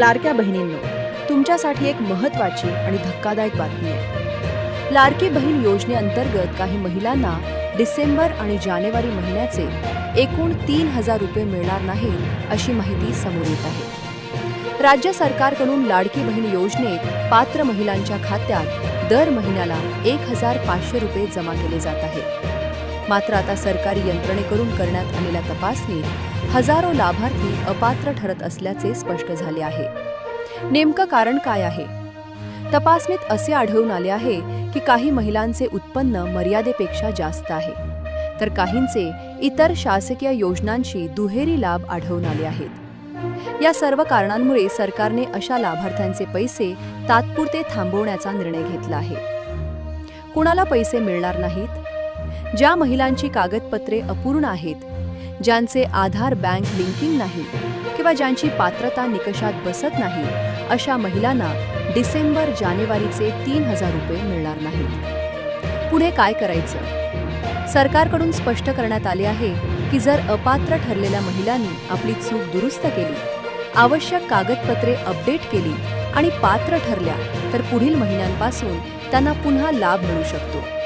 लाडक्या बहिणींनो तुमच्यासाठी एक महत्त्वाची आणि धक्कादायक बातमी आहे. लाडकी बहीण योजनेअंतर्गत काही महिलांना डिसेंबर आणि जानेवारी महिन्याचे एकूण तीन हजार रुपये मिळणार नाहीत अशी माहिती समोर येत आहे. राज्य सरकारकडून लाडकी बहीण योजनेत पात्र महिलांच्या खात्यात दर महिन्याला एक हजार पाचशे रुपये जमा केले जात आहेत. मात्र आता सरकारी यंत्रणेकडून करण्यात आलेल्या तपासणीत हजारो लाभार्थी अपात्र ठरत असल्याचे स्पष्ट झाले आहे. नेमकं कारण काय आहे? तपासणीत असे आढळून आले आहे की काही महिलांचे उत्पन्न मर्यादेपेक्षा जास्त आहे. तर काहींचे इतर शासकीय योजनांशी दुहेरी लाभ आढळून आले आहेत. या सर्व कारणांमुळे सरकारने अशा लाभार्थ्यांचे पैसे तात्पुरते थांबवण्याचा निर्णय घेतला आहे. कुणाला पैसे मिळणार नाहीत? ज्या महिलांची कागदपत्रे अपूर्ण आहेत ज्यांचे आधार बँक लिंकिंग नाही किंवा ज्यांची पात्रता निकषात बसत नाही अशा महिलांना डिसेंबर जानेवारीचे तीन हजार रुपये मिळणार नाहीत. पुढे काय करायचं? सरकारकडून स्पष्ट करण्यात आले आहे की जर अपात्र ठरलेल्या महिलांनी आपली चूक दुरुस्त केली आवश्यक कागदपत्रे अपडेट केली आणि पात्र ठरल्या तर पुढील महिन्यांपासून त्यांना पुन्हा लाभ मिळू शकतो.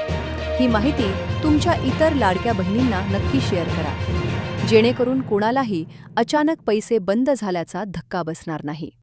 ही माहिती तुमच्या इतर लाडक्या बहिणींना नक्की शेअर करा. जेणेकरून कोणालाही अचानक पैसे बंद झाल्याचा धक्का बसणार नाही.